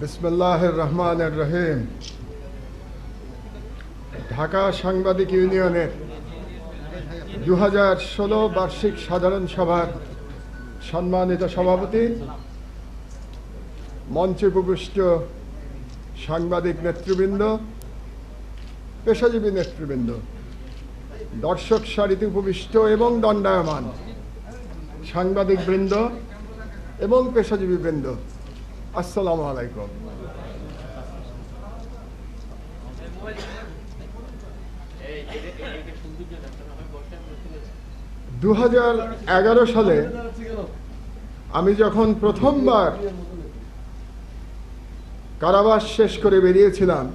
বিসমুল্লাহ রহমান রহিম। ঢাকা সাংবাদিক ইউনিয়নের দু হাজার ষোলো বার্ষিক সাধারণ সভার সম্মানিত সভাপতি, মঞ্চে উপবিষ্ট সাংবাদিক নেতৃবৃন্দ, পেশাজীবী নেতৃবৃন্দ, দর্শক সারিতে উপবিষ্ট এবং দণ্ডায়মান সাংবাদিক বৃন্দ এবং পেশাজীবী বৃন্দ আসসালামু আলাইকুম। দু সালে আমি যখন প্রথমবার কারাবাস শেষ করে বেরিয়েছিলাম,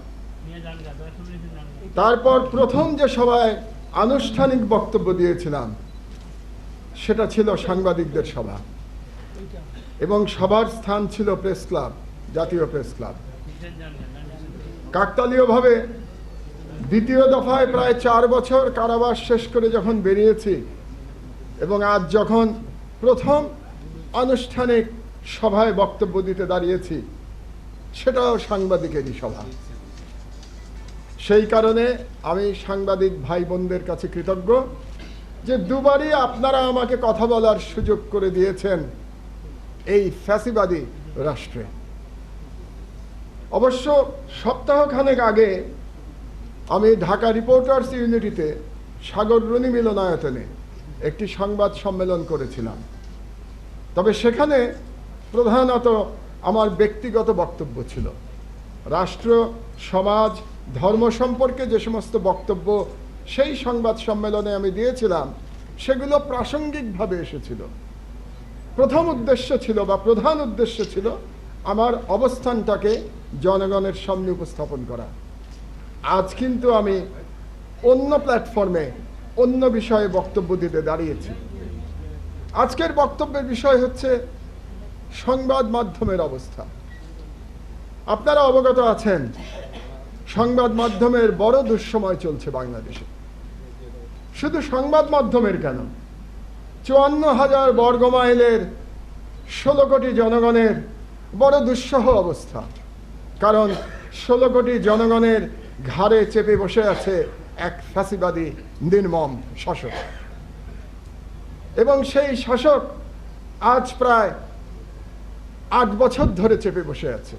তারপর প্রথম যে সভায় আনুষ্ঠানিক বক্তব্য দিয়েছিলাম, সেটা ছিল সাংবাদিকদের সভা। এবং সবার স্থান ছিল প্রেস ক্লাব, জাতীয় প্রেস ক্লাব। কাকতালীয়ভাবে দ্বিতীয় দফায় প্রায় চার বছর কারাবাস শেষ করে যখন বেরিয়েছি এবং আজ যখন প্রথম আনুষ্ঠানিক সভায় বক্তব্য দিতে দাঁড়িয়েছি, সেটাও সাংবাদিকেরই সভা। সেই কারণে আমি সাংবাদিক ভাই বোনদের কাছে কৃতজ্ঞ যে দুবারই আপনারা আমাকে কথা বলার সুযোগ করে দিয়েছেন। এই ফ্যাসিবাদী রাষ্ট্রে। অবশ্য সপ্তাহখানেক আগে আমি ঢাকা রিপোর্টার্স ইউনিটিতে সাগর রুনি মিলনায়তনে একটি সংবাদ সম্মেলন করেছিলাম। তবে সেখানে প্রধানত আমার ব্যক্তিগত বক্তব্য ছিল। রাষ্ট্র, সমাজ, ধর্ম সম্পর্কে যে সমস্ত বক্তব্য সেই সংবাদ সম্মেলনে আমি দিয়েছিলাম, সেগুলো প্রাসঙ্গিকভাবে এসেছিল। প্রথম উদ্দেশ্য ছিল বা প্রধান উদ্দেশ্য ছিল আমার অবস্থানটাকে জনগণের সামনে উপস্থাপন করা। আজ কিন্তু আমি অন্য প্ল্যাটফর্মে অন্য বিষয়ে বক্তব্য দিতে দাঁড়িয়েছি। আজকের বক্তব্যের বিষয় হচ্ছে সংবাদ মাধ্যমের অবস্থা। আপনারা অবগত আছেন, সংবাদ মাধ্যমের বড় দুঃসময় চলছে বাংলাদেশে। শুধু সংবাদ মাধ্যমের কেন? চুয়ান্ন হাজার বর্গ মাইলের ষোলো কোটি জনগণের বড় দুঃসহ অবস্থা। কারণ ষোলো কোটি জনগণের ঘাড়ে চেপে বসে আছে এক ফ্যাসিবাদী নির্মম শাসক। এবং সেই শাসক আজ প্রায় আট বছর ধরে চেপে বসে আছে।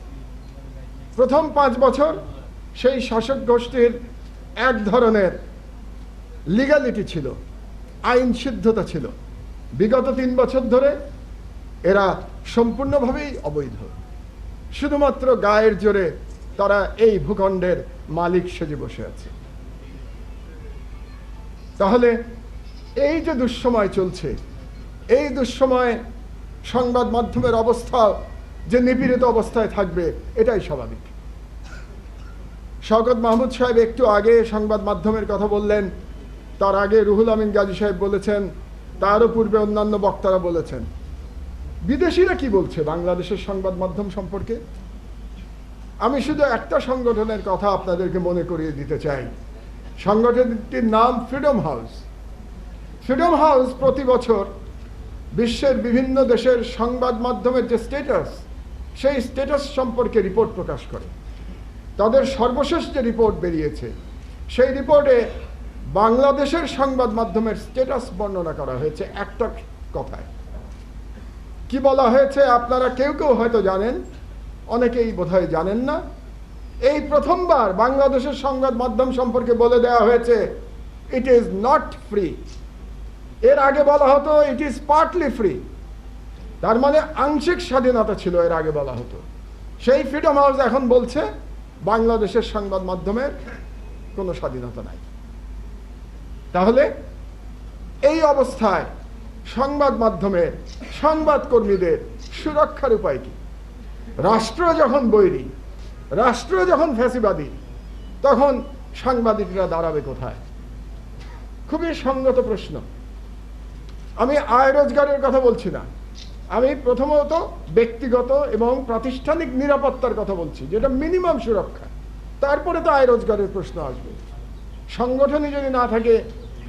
প্রথম পাঁচ বছর সেই শাসক গোষ্ঠীর এক ধরনের লিগালিটি ছিল আইন সিদ্ধতা ছিল। বিগত তিন বছর ধরে এরা সম্পূর্ণভাবেই অবৈধ। শুধুমাত্র গায়ের জোরে তারা এই ভূখণ্ডের মালিক সেজে বসে আছে। তাহলে এই যে দুঃসময় চলছে, এই দুঃসময়ে সংবাদ মাধ্যমের অবস্থা যে নিপীড়িত অবস্থায় থাকবে, এটাই স্বাভাবিক। শওকত মাহমুদ সাহেব একটু আগে সংবাদ মাধ্যমের কথা বললেন, তার আগে রুহুল আমিন গাজী সাহেব বলেছেন তারও পূর্বে অন্যান্য বক্তারা বলেছেন। বিদেশিরা কি বলছে বাংলাদেশের সংবাদ মাধ্যম সম্পর্কে? আমি শুধু একটা সংগঠনের কথা আপনাদেরকে মনে করিয়ে দিতে চাই। সংগঠনটির নাম ফ্রিডম হাউস ফ্রিডম হাউস প্রতি বছর বিশ্বের বিভিন্ন দেশের সংবাদ মাধ্যমের যে স্টেটাস সেই স্টেটাস সম্পর্কে রিপোর্ট প্রকাশ করে। তাদের সর্বশেষ যে রিপোর্ট বেরিয়েছে, সেই রিপোর্টে বাংলাদেশের সংবাদ মাধ্যমের স্টেটাস বর্ণনা করা হয়েছে একটা কথায়। কি বলা হয়েছে আপনারা কেউ কেউ হয়তো জানেন, অনেকেই বোধহয় জানেন না। এই প্রথমবার বাংলাদেশের সংবাদ মাধ্যম সম্পর্কে বলে দেওয়া হয়েছে ইট ইজ নট ফ্রি এর আগে বলা হতো ইট ইজ পার্টলি ফ্রি তার মানে আংশিক স্বাধীনতা ছিল, এর আগে বলা হতো। সেই ফ্রিডম হাউস এখন বলছে, বাংলাদেশের সংবাদ মাধ্যমের কোনো স্বাধীনতা নাই। তাহলে এই অবস্থায় সংবাদ মাধ্যমের সংবাদ কর্মীদের সুরক্ষার উপায় কি? রাষ্ট্র যখন বৈরী, রাষ্ট্র যখন ফ্যাসিবাদী, তখন সাংবাদিকরা দাঁড়াবে কোথায়? খুবই সঙ্গত প্রশ্ন। আমি আয় রোজগারের কথা বলছি না। আমি প্রথমত ব্যক্তিগত এবং প্রাতিষ্ঠানিক নিরাপত্তার কথা বলছি, যেটা মিনিমাম সুরক্ষা। তারপরে তো আয় রোজগারের প্রশ্ন আসবে। সংগঠনই যদি না থাকে,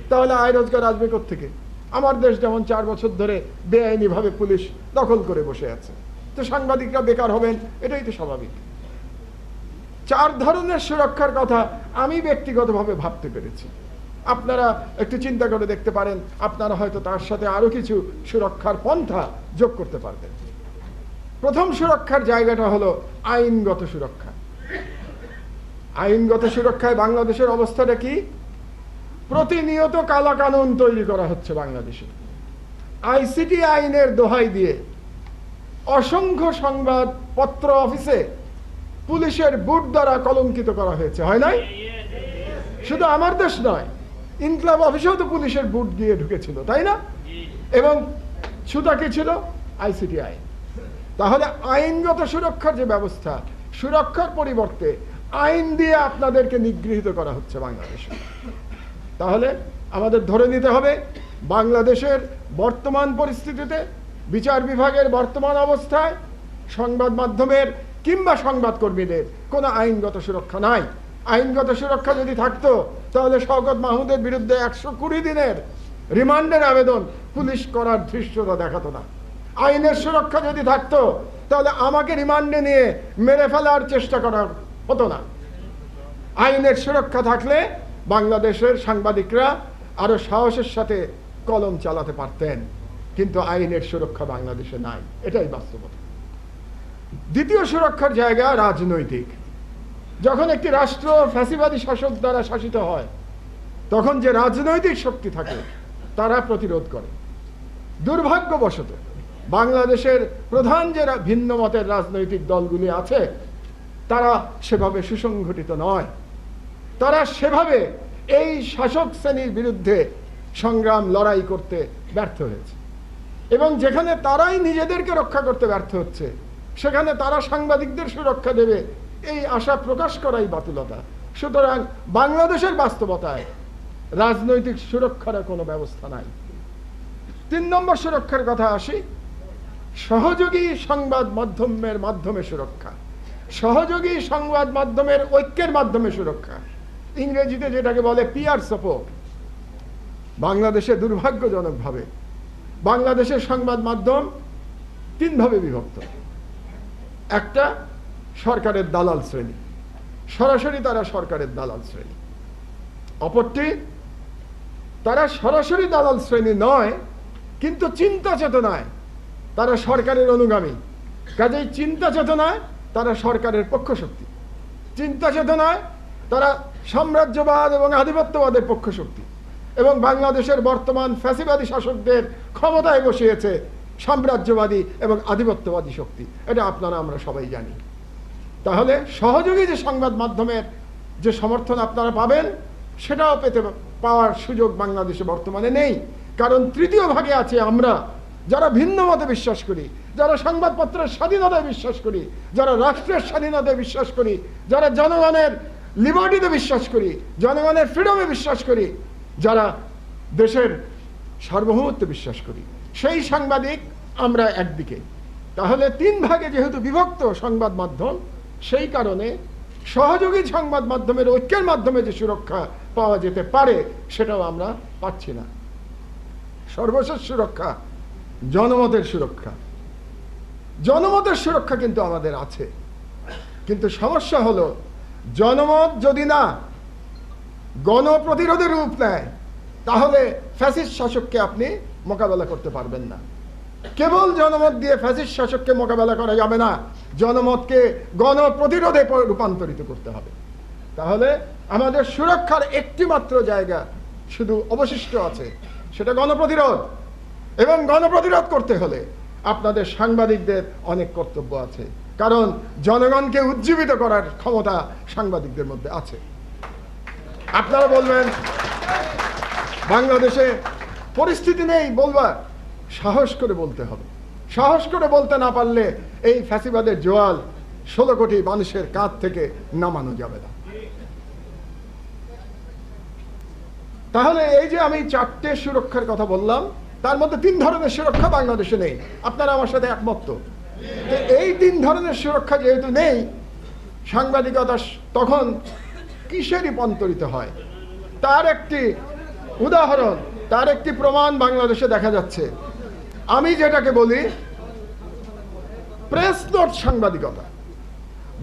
তাহলে আয় রোজগার আসবে থেকে আমার দেশ যেমন চার বছর ধরে বেআইনিভাবে পুলিশ দখল করে বসে আছে। তো সাংবাদিকরা বেকার হবেন, এটাই তো স্বাভাবিক। চার ধরনের সুরক্ষার কথা আমি ব্যক্তিগতভাবে ভাবতে পেরেছি। আপনারা একটু চিন্তা করে দেখতে পারেন, আপনারা হয়তো তার সাথে আরও কিছু সুরক্ষার পন্থা যোগ করতে পারবেন। প্রথম সুরক্ষার জায়গাটা হলো আইনগত সুরক্ষা। আইনগত সুরক্ষায় বাংলাদেশের অবস্থাটা কি? প্রতিনিয়ত কালা কানুন তৈরি করা হচ্ছে বাংলাদেশে। আইসিটি আইনের দোহাই দিয়ে অসংখ্য সংবাদ পত্র অফিসে পুলিশের বুট দ্বারা কলঙ্কিত করা হয়েছে, হয় নাই? শুধু আমার দেশ নয়, ইনক্লাব অফিসেও তো পুলিশের বুট দিয়ে ঢুকেছিল, তাই না? এবং সুতা কি ছিল? আইসিটি আইন। তাহলে আইনগত সুরক্ষার যে ব্যবস্থা, সুরক্ষার পরিবর্তে আইন দিয়ে আপনাদেরকে নিগৃহীত করা হচ্ছে বাংলাদেশে। তাহলে আমাদের ধরে নিতে হবে, বাংলাদেশের বর্তমান পরিস্থিতিতে বিচার বিভাগের বর্তমান অবস্থায় সংবাদ মাধ্যমের কিংবা সংবাদকর্মীদের কোনো আইনগত সুরক্ষা নাই। আইনগত সুরক্ষা যদি থাকতো, তাহলে শওকত মাহমুদের বিরুদ্ধে একশো কুড়ি দিনের রিমান্ডের আবেদন পুলিশ করার ধৃষ্টতা দেখাতো না। আইনের সুরক্ষা যদি থাকতো, তাহলে আমাকে রিমান্ডে নিয়ে মেরে ফেলার চেষ্টা করা হতো না। আইনের সুরক্ষা থাকলে বাংলাদেশের সাংবাদিকরা আরও সাহসের সাথে কলম চালাতে পারতেন। কিন্তু আইনের সুরক্ষা বাংলাদেশে নাই। এটাই বাস্তবতা। দ্বিতীয় সুরক্ষার জায়গা রাজনৈতিক। যখন একটি রাষ্ট্র ফ্যাসিবাদী শাসক দ্বারা শাসিত হয়, তখন যে রাজনৈতিক শক্তি থাকে, তারা প্রতিরোধ করে। দুর্ভাগ্যবশত বাংলাদেশের প্রধান যে ভিন্ন মতের রাজনৈতিক দলগুলি আছে তারা সেভাবে সুসংগঠিত নয়। তারা সেভাবে এই শাসক শ্রেণির বিরুদ্ধে সংগ্রাম, লড়াই করতে ব্যর্থ হয়েছে। এবং যেখানে তারাই নিজেদেরকে রক্ষা করতে ব্যর্থ হচ্ছে, সেখানে তারা সাংবাদিকদের সুরক্ষা দেবে, এই আশা প্রকাশ করাই বাতুলতা। সুতরাং বাংলাদেশের বাস্তবতায় রাজনৈতিক সুরক্ষার কোনো ব্যবস্থা নাই। তিন নম্বর সুরক্ষার কথা আসি। সহযোগী সংবাদ মাধ্যমের মাধ্যমে সুরক্ষা। সহযোগী সংবাদ মাধ্যমের ঐক্যের মাধ্যমে সুরক্ষা। ইংরেজিতে যেটাকে বলে পিয়ার সাপোর্ট। বাংলাদেশে দুর্ভাগ্যজনকভাবে বাংলাদেশের সংবাদ মাধ্যম তিনভাবে বিভক্ত। একটা, সরকারের দালাল শ্রেণি। সরাসরি তারা সরকারের দালাল শ্রেণি। অপরটি, তারা সরাসরি দালাল শ্রেণি নয়, কিন্তু চিন্তা চেতনায় তারা সরকারের অনুগামী। কাজেই চিন্তা চেতনায় তারা সরকারের পক্ষ শক্তি। চিন্তা চেতনায় তারা সাম্রাজ্যবাদ এবং আধিপত্যবাদের পক্ষ শক্তি। এবং বাংলাদেশের বর্তমান ফ্যাসিবাদী শাসকদের ক্ষমতায় বসিয়েছে সাম্রাজ্যবাদী এবং আধিপত্যবাদী শক্তি। এটা আপনারা, আমরা সবাই জানি। তাহলে সহযোগী যে সংবাদ মাধ্যমের যে সমর্থন আপনারা পাবেন, সেটাও পেতে পাওয়ার সুযোগ বাংলাদেশে বর্তমানে নেই। কারণ তৃতীয় ভাগে আছে আমরা, যারা ভিন্ন মতে বিশ্বাস করি যারা সংবাদপত্রের স্বাধীনতায় বিশ্বাস করি, যারা রাষ্ট্রের স্বাধীনতায় বিশ্বাস করি, যারা জনগণের লিবার্টিতে বিশ্বাস করি, জনগণের ফ্রিডমে বিশ্বাস করি, যারা দেশের সার্বভৌমত্বে বিশ্বাস করি। সেই সাংবাদিক আমরা একদিকে। তাহলে তিন ভাগে যেহেতু বিভক্ত সংবাদ মাধ্যম, সেই কারণে সহযোগী সংবাদ মাধ্যমের ঐক্যের মাধ্যমে যে সুরক্ষা পাওয়া যেতে পারে, সেটাও আমরা পাচ্ছি না। সর্বশেষ সুরক্ষা জনমতের সুরক্ষা। জনমতের সুরক্ষা কিন্তু আমাদের আছে। কিন্তু সমস্যা হলো, জনমত যদি না গণপ্রতিরোধের রূপ নেয়, তাহলে ফ্যাসিস্ট শাসককে আপনি মোকাবেলা করতে পারবেন না। কেবল জনমত দিয়ে ফ্যাসিস্ট শাসককে মোকাবেলা করা যাবে না, জনমতকে গণপ্রতিরোধে রূপান্তরিত করতে হবে। তাহলে আমাদের সুরক্ষার একটি মাত্র জায়গা শুধু অবশিষ্ট আছে, সেটা গণপ্রতিরোধ। এবং গণপ্রতিরোধ করতে হলে আপনাদের সাংবাদিকদের অনেক কর্তব্য আছে। কারণ জনগণকে উজ্জীবিত করার ক্ষমতা সাংবাদিকদের মধ্যে আছে। আপনারা বলবেন, বাংলাদেশে পরিস্থিতি নেই বলবার। সাহস করে বলতে হবে। সাহস করে বলতে না পারলে এই ফ্যাসিবাদের জোয়াল ষোলো কোটি মানুষের কাঁধ থেকে নামানো যাবে না। তাহলে এই যে আমি চারটে সুরক্ষার কথা বললাম তার মধ্যে তিন ধরনের সুরক্ষা বাংলাদেশে নেই। আপনারা আমার সাথে একমত। তো এই তিন ধরনের সুরক্ষা যেহেতু নেই, সাংবাদিকতা তখন কিসে রূপান্তরিত হয়? তার একটি উদাহরণ, তার একটি প্রমাণ বাংলাদেশে দেখা যাচ্ছে। আমি যেটাকে বলি, প্রেস নোট সাংবাদিকতা।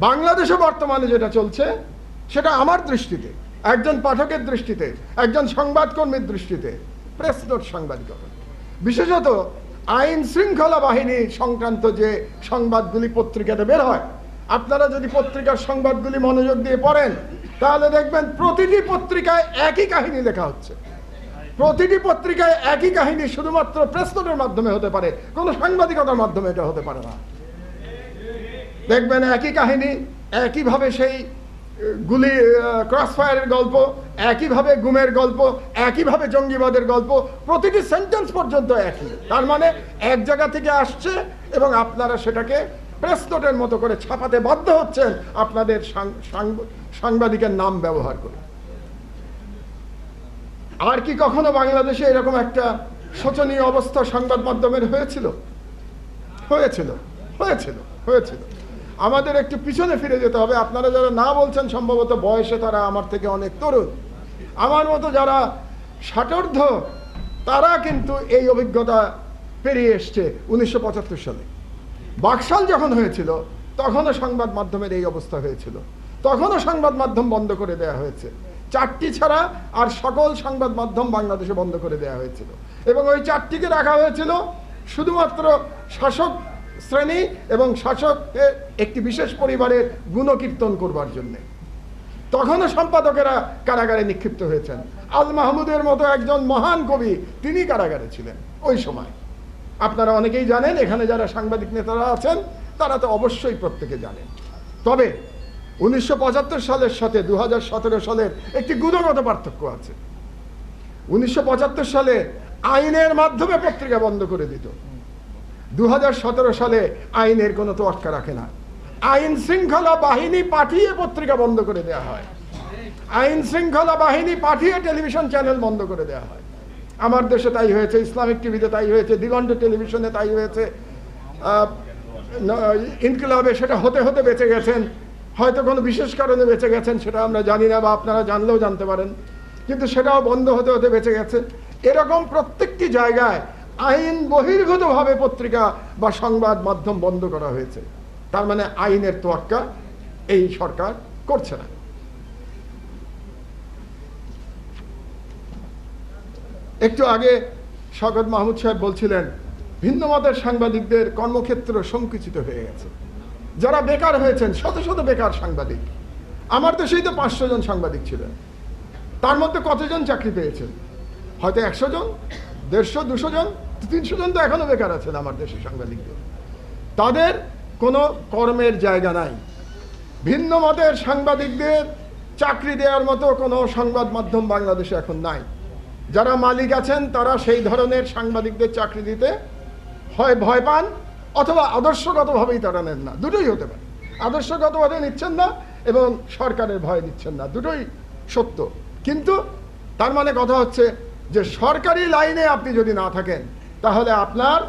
বাংলাদেশে বর্তমানে যেটা চলছে, সেটা আমার দৃষ্টিতে, একজন পাঠকের দৃষ্টিতে, একজন সংবাদকর্মীর দৃষ্টিতে প্রেস নোট সাংবাদিকতা। বিশেষত আইন শৃঙ্খলা বাহিনী সংক্রান্ত যে সংবাদগুলি পত্রিকাতে বের হয়, আপনারা যদি পত্রিকার সংবাদগুলি মনোযোগ দিয়ে পড়েন, তাহলে দেখবেন প্রতিটি পত্রিকায় একই কাহিনী লেখা হচ্ছে। প্রতিটি পত্রিকায় একই কাহিনী শুধুমাত্র প্রেস নোটের মাধ্যমে হতে পারে, কোনো সাংবাদিকতার মাধ্যমে এটা হতে পারে না। দেখবেন একই কাহিনী, একইভাবে সেই গুলি ক্রস ফায়ারের গল্প, একইভাবে গুমের গল্প, একইভাবে জঙ্গিবাদের গল্প, প্রতিটি সেন্টেন্স পর্যন্ত একই। তার মানে এক জায়গা থেকে আসছে এবং আপনারা সেটাকে প্রেস নোটের মতো করে ছাপাতে বাধ্য হচ্ছেন আপনাদের সাংবাদিকের নাম ব্যবহার করে। আর কি কখনো বাংলাদেশে এরকম একটা শোচনীয় অবস্থা সংবাদ মাধ্যমের হয়েছিল? হয়েছিল হয়েছিল হয়েছিল। আমাদের একটু পিছনে ফিরে যেতে হবে। আপনারা যারা না বলছেন, সম্ভবত বয়সে তারা আমার থেকে অনেক তরুণ। আমার মতো যারা ষাটর্ধ, তারা কিন্তু এই অভিজ্ঞতা পেরিয়ে এসছে উনিশশো পঁচাত্তর সালে। বাকশাল যখন হয়েছিল, তখনও সংবাদ মাধ্যমের এই অবস্থা হয়েছিল। তখনও সংবাদ মাধ্যম বন্ধ করে দেওয়া হয়েছে। চারটি ছাড়া আর সকল সংবাদ মাধ্যম বাংলাদেশে বন্ধ করে দেওয়া হয়েছিল। এবং ওই চারটিকে রাখা হয়েছিল শুধুমাত্র শাসক শ্রেণি এবং শাসকের একটি বিশেষ পরিবারের গুণকীর্তন করবার জন্যে। তখনও সম্পাদকেরা কারাগারে নিক্ষিপ্ত হয়েছেন। আল মাহমুদের মতো একজন মহান কবি তিনি কারাগারে ছিলেন ওই সময়। আপনারা অনেকেই জানেন, এখানে যারা সাংবাদিক নেতারা আছেন, তারা তো অবশ্যই প্রত্যেকে জানেন। তবে উনিশশো পঁচাত্তর সালের সাথে দু হাজার সতেরো সালের একটি গুণগত পার্থক্য আছে। উনিশশো পঁচাত্তর সালে আইনের মাধ্যমে পত্রিকা বন্ধ করে দিত। দু হাজার সতেরো সালে আইনের কোনো তোয়াক্কা রাখে না। আইন শৃঙ্খলা বাহিনী পাঠিয়ে পত্রিকা বন্ধ করে দেওয়া হয়। আইন শৃঙ্খলা বাহিনী পাঠিয়ে টেলিভিশন চ্যানেল বন্ধ করে দেওয়া হয়। আমার দেশে তাই হয়েছে, ইসলামিক টিভিতে তাই হয়েছে, দিগন্ত টেলিভিশনে তাই হয়েছে ইনকিলাবে সেটা হতে হতে বেঁচে গেছেন। হয়তো কোনো বিশেষ কারণে বেঁচে গেছেন, সেটা আমরা জানি না বা আপনারা জানলেও জানতে পারেন। কিন্তু সেটাও বন্ধ হতে হতে বেঁচে গেছে। এরকম প্রত্যেকটি জায়গায় আইন বহির্ভূতভাবে পত্রিকা বা সংবাদ মাধ্যম বন্ধ করা হয়েছে। তার মানে আইনের তোয়াক্কা এই সরকার করছে না। একটু আগে শকত মাহমুদ সাহেব বলছিলেন, ভিন্ন মতের সাংবাদিকদের কর্মক্ষেত্র সংকুচিত হয়ে গেছে। যারা বেকার হয়েছেন, শত শত বেকার সাংবাদিক। আমার তো সেই তো পাঁচশো জন সাংবাদিক ছিলেন। তার মধ্যে কতজন চাকরি পেয়েছেন? হয়তো একশো জন? দেড়শো, দুশো জন, তিনশো জন তো এখনও বেকার আছেন আমার দেশের সাংবাদিকদের। তাদের কোনো কর্মের জায়গা নাই। ভিন্ন মতের সাংবাদিকদের চাকরি দেওয়ার মতো কোনো সংবাদ মাধ্যম বাংলাদেশে এখন নাই। যারা মালিক আছেন, তারা সেই ধরনের সাংবাদিকদের চাকরি দিতে হয়, ভয় পান, অথবা আদর্শগতভাবেই তারা নেন না। দুটোই হতে পারে। আদর্শগতভাবে নিচ্ছেন না এবং সরকারের ভয় দিচ্ছেন না। দুটোই সত্য। কিন্তু তার মানে কথা হচ্ছে যে সরকারি লাইনে আপনি যদি না থাকেন, তাহলে আপনার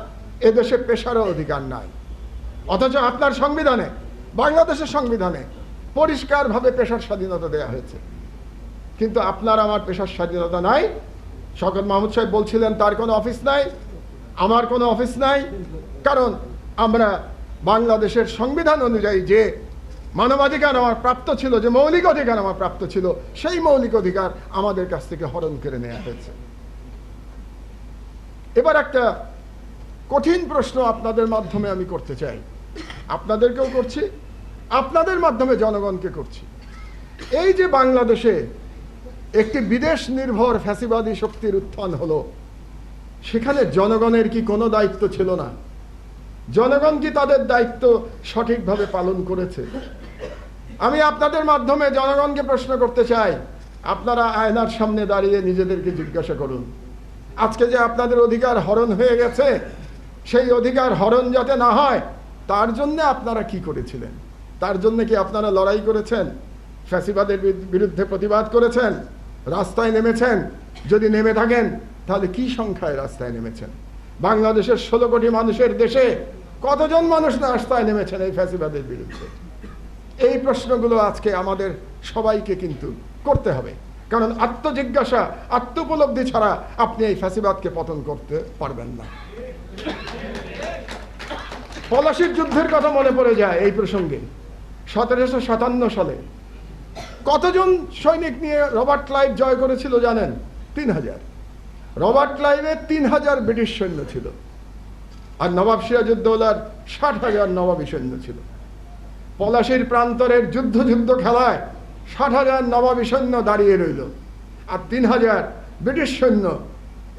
এদেশে পেশারও অধিকার নাই। অথচ আপনার সংবিধানে, বাংলাদেশের সংবিধানে পরিষ্কারভাবে পেশার স্বাধীনতা দেওয়া হয়েছে। কিন্তু আপনার আমার পেশার স্বাধীনতা নাই। শকত মাহমুদ সাহেব বলছিলেন, তার কোনো অফিস নাই, আমার কোনো অফিস নাই। কারণ আমরা বাংলাদেশের সংবিধান অনুযায়ী যে মানবাধিকার আমার প্রাপ্ত ছিল, যে মৌলিক অধিকার আমার প্রাপ্ত ছিল, সেই মৌলিক অধিকার আমাদের কাছ থেকে হরণ করে নেওয়া হয়েছে। এবার একটা কঠিন প্রশ্ন আপনাদের মাধ্যমে আমি করতে চাই। আপনাদেরকেও করছি, আপনাদের মাধ্যমে জনগণকে করছি। এই যে বাংলাদেশে একটি বিদেশ নির্ভর ফ্যাসিবাদী শক্তির উত্থান হলো, সেখানে জনগণের কি কোনো দায়িত্ব ছিল না? জনগণ কি তাদের দায়িত্ব সঠিকভাবে পালন করেছে? আমি আপনাদের মাধ্যমে জনগণকে প্রশ্ন করতে চাই। আপনারা আয়নার সামনে দাঁড়িয়ে নিজেদেরকে জিজ্ঞাসা করুন। আজকে যে আপনাদের অধিকার হরণ হয়ে গেছে, সেই অধিকার হরণ যাতে না হয়, তার জন্য আপনারা কি করেছিলেন? তার জন্য কি আপনারা লড়াই করেছেন? ফ্যাসিবাদের বিরুদ্ধে প্রতিবাদ করেছেন? রাস্তায় নেমেছেন? যদি নেমে থাকেন, তাহলে কি সংখ্যায় রাস্তায় নেমেছেন? বাংলাদেশের ষোলো কোটি মানুষের দেশে কতজন মানুষ রাস্তায় নেমেছেন এই ফ্যাসিবাদের বিরুদ্ধে? এই প্রশ্নগুলো আজকে আমাদের সবাইকে কিন্তু করতে হবে। কারণ আত্মজিজ্ঞাসা, আত্মোপলব্ধি ছাড়া আপনি এই ফ্যাসিবাদকে পতন করতে পারবেন না। পলাশির যুদ্ধের কথা মনে পড়ে যায় এই প্রসঙ্গে। সতেরোশো সাতান্ন সালে কতজন সৈনিক নিয়ে রবার্ট ক্লাইভ জয় করেছিল জানেন? তিন হাজার। রবার্ট ক্লাইভের তিন হাজার ব্রিটিশ সৈন্য ছিল। আর নবাব সিরাজউদ্দৌলার ষাট হাজার নবাবী সৈন্য ছিল। পলাশির প্রান্তরের যুদ্ধ যুদ্ধ খেলায় ষাট হাজার নবাবী সৈন্য দাঁড়িয়ে রইল আর তিন হাজার ব্রিটিশ সৈন্য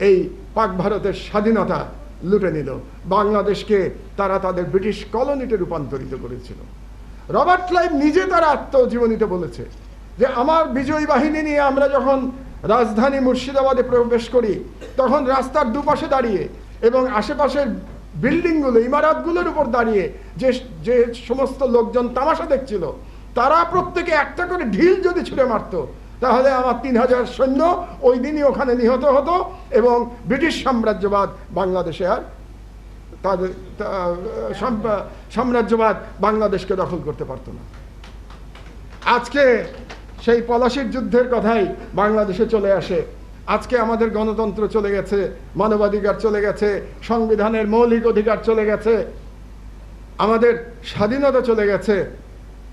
এই পাক ভারতের স্বাধীনতা লুটে নিল। বাংলাদেশকে তারা তাদের ব্রিটিশ কলোনিতে রূপান্তরিত করেছিল। রবার্ট ক্লাইভ নিজে তার আত্মজীবনীতে বলেছে যে, আমার বিজয়ী বাহিনী নিয়ে আমরা যখন রাজধানী মুর্শিদাবাদে প্রবেশ করি, তখন রাস্তার দুপাশে দাঁড়িয়ে এবং আশেপাশের বিল্ডিংগুলো, ইমারতগুলোর উপর দাঁড়িয়ে যে যে সমস্ত লোকজন তামাশা দেখছিল, তারা প্রত্যেকে একটা করে ঢিল যদি ছুঁড়ে মারতো, তাহলে আমার তিন হাজার সৈন্য ওই দিনই ওখানে নিহত হতো এবং ব্রিটিশ সাম্রাজ্যবাদ বাংলাদেশে আর তাদের সাম্রাজ্যবাদ বাংলাদেশকে দখল করতে পারতো না। আজকে সেই পলাশির যুদ্ধের কথাই বাংলাদেশে চলে আসে। আজকে আমাদের গণতন্ত্র চলে গেছে, মানবাধিকার চলে গেছে, সংবিধানের মৌলিক অধিকার চলে গেছে, আমাদের স্বাধীনতা চলে গেছে,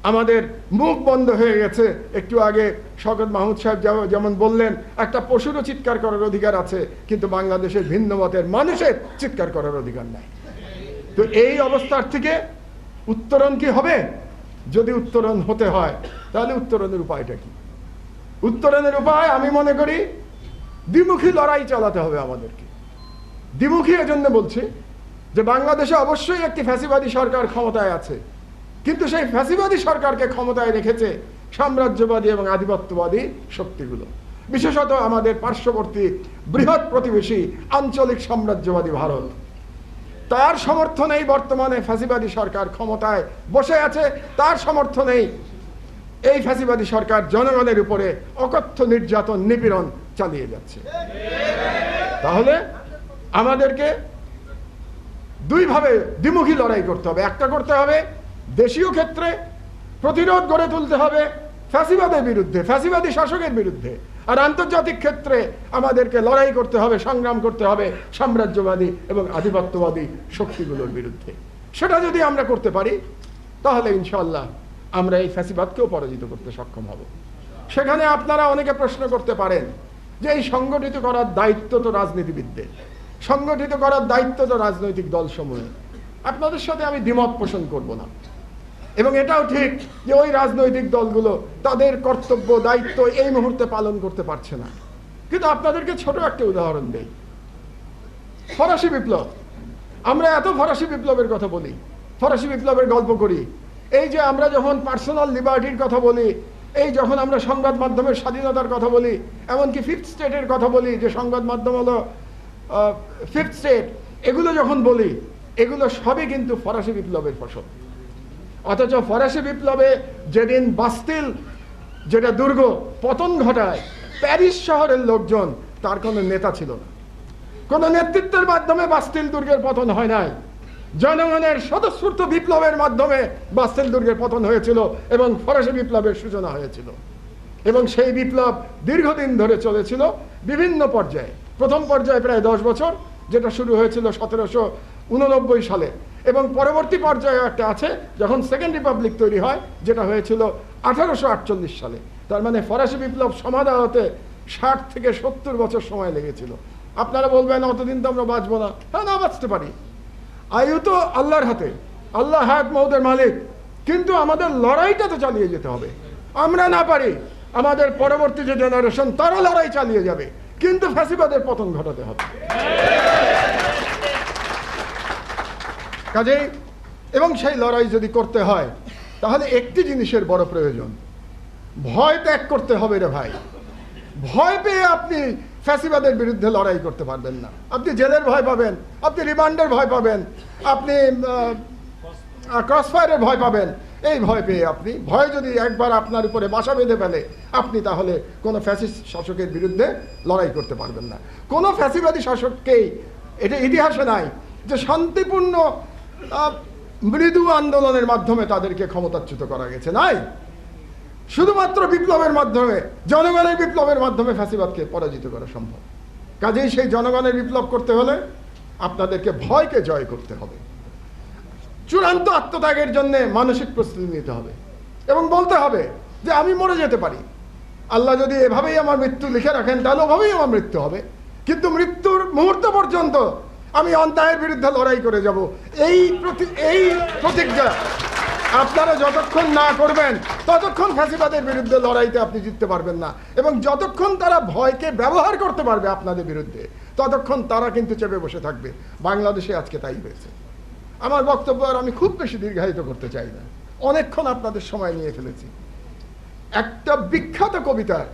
আমাদের মুখ বন্ধ হয়ে গেছে। একটু আগে শকত মাহমুদ সাহেব যেমন- বললেন, একটা পশুরও চিৎকার করার অধিকার আছে, কিন্তু বাংলাদেশের ভিন্ন মতের মানুষের চিৎকার করার অধিকার নাই। তো এই অবস্থার থেকে উত্তরণ কি হবে? যদি উত্তরণ হতে হয়, তাহলে উত্তরণের উপায়টা কি? উত্তরণের উপায় আমি মনে করি দ্বিমুখী লড়াই চালাতে হবে আমাদেরকে। দ্বিমুখী এজন্য বলছি যে বাংলাদেশে অবশ্যই একটি ফ্যাসিবাদী সরকার ক্ষমতায় আছে। কিন্তু সেই ফ্যাসিবাদী সরকারকে ক্ষমতায় রেখেছে সাম্রাজ্যবাদী এবং আধিপত্যবাদী শক্তিগুলো। বিশেষত আমাদের পার্শ্ববর্তী বৃহৎ প্রতিবেশী আঞ্চলিক সাম্রাজ্যবাদী ভারত। তার সমর্থনেই বর্তমানে ফ্যাসিবাদী সরকার ক্ষমতায় বসে আছে, তার সমর্থনেই এই ফ্যাসিবাদী সরকার জনগণের উপরে অকথ্য নির্যাতন, নিপীড়ন চালিয়ে যাচ্ছে। তাহলে আমাদেরকে দুইভাবে দ্বিমুখী লড়াই করতে হবে। একটা করতে হবে দেশীয় ক্ষেত্রে প্রতিরোধ গড়ে তুলতে হবে ফ্যাসিবাদের বিরুদ্ধে, ফ্যাসিবাদী শাসকের বিরুদ্ধে। আর আন্তর্জাতিক ক্ষেত্রে আমাদেরকে লড়াই করতে হবে, সংগ্রাম করতে হবে সাম্রাজ্যবাদী এবং আধিপত্যবাদী শক্তিগুলোর বিরুদ্ধে। সেটা যদি আমরা করতে পারি, তাহলে ইনশাল্লাহ আমরা এই ফ্যাসিবাদকেও পরাজিত করতে সক্ষম হব। সেখানে আপনারা অনেকে প্রশ্ন করতে পারেন যে এই সংগঠিত করার দায়িত্ব তো রাজনীতিবিদদের, সংগঠিত করার দায়িত্ব তো রাজনৈতিক দলসমূহের। আপনাদের সাথে আমি দ্বিমত পোষণ করব না। এবং এটাও ঠিক যে ওই রাজনৈতিক দলগুলো তাদের কর্তব্য, দায়িত্ব এই মুহূর্তে পালন করতে পারছে না। কিন্তু আপনাদেরকে ছোট একটা উদাহরণ দেই। ফরাসি বিপ্লব, আমরা এত ফরাসি বিপ্লবের কথা বলি, ফরাসি বিপ্লবের গল্প করি। এই যে আমরা যখন পার্সোনাল লিবার্টির কথা বলি, এই যখন আমরা সংবাদ মাধ্যমের স্বাধীনতার কথা বলি, এমনকি ফিফথ স্টেটের কথা বলি, যে সংবাদ মাধ্যম হলো ফিফথ স্টেট এগুলো যখন বলি, এগুলো সবই কিন্তু ফরাসি বিপ্লবের ফসল। অথচ ফরাসি বিপ্লবে যেদিন বাস্তিল, যেটা দুর্গ, পতন ঘটায়, প্যারিস শহরের লোকজন, তার কোনো নেতা ছিল না। কোনো নেতৃত্বের মাধ্যমে বাস্তিল দুর্গের পতন হয় নাই। জনগণের স্বতঃস্ফূর্ত বিপ্লবের মাধ্যমে বাস্তিল দুর্গের পতন হয়েছিল এবং ফরাসি বিপ্লবের সূচনা হয়েছিল। এবং সেই বিপ্লব দীর্ঘদিন ধরে চলেছিল বিভিন্ন পর্যায়ে। প্রথম পর্যায়ে প্রায় দশ বছর, যেটা শুরু হয়েছিল সতেরোশো উননব্বই সালে। এবং পরবর্তী পর্যায়ে একটা আছে, যখন সেকেন্ড রিপাবলিক তৈরি হয়, যেটা হয়েছিল আঠারোশো আটচল্লিশ সালে। তার মানে ফরাসি বিপ্লব সমাধা হতে ষাট থেকে সত্তর বছর সময় লেগেছিল। আপনারা বলবেন, অতদিন তো আমরা বাঁচবো না। হ্যাঁ না, বাঁচতে পারি। আয়ু তো আল্লাহর হাতে। আল্লাহ হায়াত মৌদের মালিক। কিন্তু আমাদের লড়াইটা তো চালিয়ে যেতে হবে। আমরা না পারি আমাদের পরবর্তী যে জেনারেশন তারা লড়াই চালিয়ে যাবে। কিন্তু ফ্যাসিবাদের পতন ঘটাতে হবে। কাজেই এবং সেই লড়াই যদি করতে হয়, তাহলে একটি জিনিসের বড় প্রয়োজন। ভয় ত্যাগ করতে হবে রে ভাই। ভয় পেয়ে আপনি ফ্যাসিবাদের বিরুদ্ধে লড়াই করতে পারবেন না। আপনি জেলের ভয় পাবেন, আপনি রিমান্ডের ভয় পাবেন, আপনি ক্রসফায়ারের ভয় পাবেন। এই ভয় পেয়ে আপনি, ভয় যদি একবার আপনার উপরে বাসা বেঁধে ফেলে, আপনি তাহলে কোনো ফ্যাসিস্ট শাসকের বিরুদ্ধে লড়াই করতে পারবেন না। কোনো ফ্যাসিবাদী শাসককেই, এটা ইতিহাসে নাই, যে শান্তিপূর্ণ মৃদু আন্দোলনের মাধ্যমে তাদেরকে ক্ষমতাচ্যুত করা গেছে। নাই। শুধুমাত্র বিপ্লবের মাধ্যমে, জনগণের বিপ্লবের মাধ্যমে ফ্যাসিবাদকে পরাজিত করা সম্ভব। কাজেই সেই জনগণের বিপ্লব করতে হলে আপনাদেরকে ভয়কে জয় করতে হবে। চূড়ান্ত আত্মত্যাগের জন্য মানসিক প্রস্তুতি নিতে হবে এবং বলতে হবে যে আমি মরে যেতে পারি। আল্লাহ যদি এভাবেই আমার মৃত্যু লিখে রাখেন, তাহলে ওভাবেই আমার মৃত্যু হবে। কিন্তু মৃত্যুর মুহূর্ত পর্যন্ত আমি অন্যায়ের বিরুদ্ধে লড়াই করে যাব। এই প্রতি, এই প্রতিজ্ঞা আপনারা যতক্ষণ না করবেন, ততক্ষণ ফাঁসিবাদের বিরুদ্ধে লড়াইতে আপনি জিততে পারবেন না। এবং যতক্ষণ তারা ভয়কে ব্যবহার করতে পারবে আপনাদের বিরুদ্ধে, ততক্ষণ তারা কিন্তু চেপে বসে থাকবে। বাংলাদেশে আজকে তাই হয়েছে। আমার বক্তব্য আর আমি খুব বেশি দীর্ঘায়িত করতে চাই না। অনেকক্ষণ আপনাদের সময় নিয়ে ফেলেছি। একটা বিখ্যাত কবিতার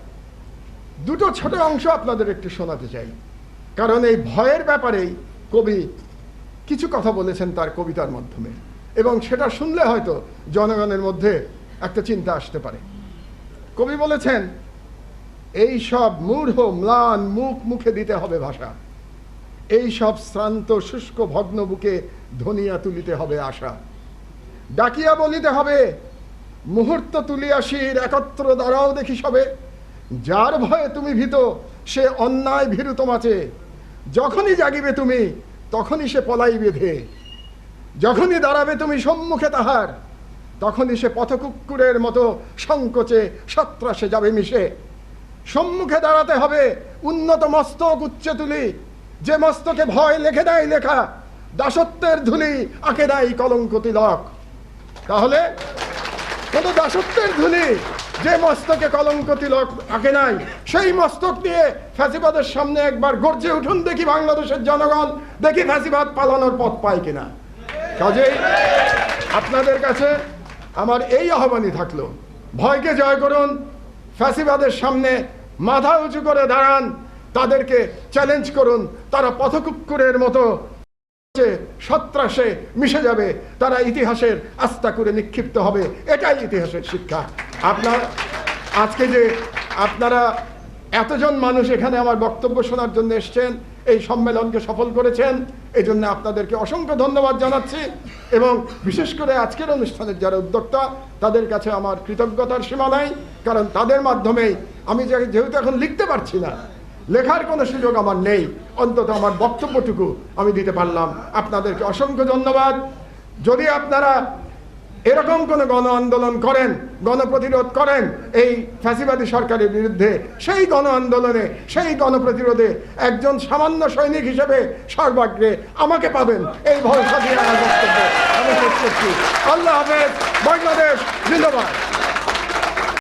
দুটো ছোট অংশ আপনাদের একটু শোনাতে চাই। কারণ এই ভয়ের ব্যাপারেই কবি কিছু কথা বলেছেন তার কবিতার মাধ্যমে। এবং সেটা শুনলে হয়তো জনগণের মধ্যে একটা চিন্তা আসতে পারে। কবি বলেছেন, এই সব মূঢ়, ম্লান, মুখ মুখে দিতে হবে ভাষা। এই সব শ্রান্ত, শুষ্ক, ভগ্ন বুকে ধনিয়া তুলিতে হবে আশা। ডাকিয়া বলিতে হবে, মুহূর্ত তুলিয়াসির একত্র দ্বারাও দেখি সবে। যার ভয়ে তুমি ভীত, সে অন্যায় ভীরু তোমাচে যখনই জাগিবে তুমি, তখনই সে পলাই বেঁধে যখনই দাঁড়াবে তুমি সম্মুখে তাহার, তখনই সে পথকুক্কুরের মতো সংকোচে সত্রাসে যাবে মিশে। সম্মুখে দাঁড়াতে হবে উন্নত মস্তক উচ্চে তুলি। যে মস্তকে ভয় লেখে দেয় লেখা, দাসত্বের ধুলি আঁকে দেয় কলঙ্ক তিলক। তাহলে কত দাসত্বের ধুলি যে মস্তকে কলঙ্ক তিলক আঁকে নাই, সেই মস্তক নিয়ে ফ্যাসিবাদের সামনে একবার গর্জে উঠুন দেখি বাংলাদেশের জনগণ, দেখি ফ্যাসিবাদ পালানোর পথ পায় কিনা। কাজেই আপনাদের কাছে আমার এই আহ্বানই থাকল। ভয়কে জয় করুন, ফ্যাসিবাদের সামনে মাথা উঁচু করে দাঁড়ান, তাদেরকে চ্যালেঞ্জ করুন, তারা পথকুক্কুরের মতো সত্রাসে মিশে যাবে, তারা ইতিহাসের আস্থা করে নিক্ষিপ্ত হবে, এটাই ইতিহাসের শিক্ষা। আপনার, আজকে যে আপনারা এতজন মানুষ এখানে আমার বক্তব্য শোনার জন্য এসছেন এই সম্মেলনকে সফল করেছেন। এই জন্য আপনাদেরকে অসংখ্য ধন্যবাদ জানাচ্ছি এবং বিশেষ করে আজকের অনুষ্ঠানের যারা উদ্যোক্তা, তাদের কাছে আমার কৃতজ্ঞতার সীমা নাই, কারণ তাদের মাধ্যমেই আমি যেহেতু এখন লিখতে পারছি না, লেখার কোনো সুযোগ আমার নেই, অন্তত আমার বক্তব্যটুকু আমি দিতে পারলাম। আপনাদেরকে অসংখ্য ধন্যবাদ। যদি আপনারা এরকম কোন গণ আন্দোলন করেন, গণপ্রতিরোধ করেন, এই ফ্যাসিবাদী সরকারের বিরুদ্ধে, সেই গণ আন্দোলনে, সেই গণপ্রতিরোধে একজন সামান্য সৈনিক হিসেবে সর্বাগ্রে আমাকে পাবেন। এই ভরসা দিয়ে আমার বক্তব্য আমি শেষ করছি। আল্লাহ হাফেজ, বাংলাদেশ, জিন্দাবাদ।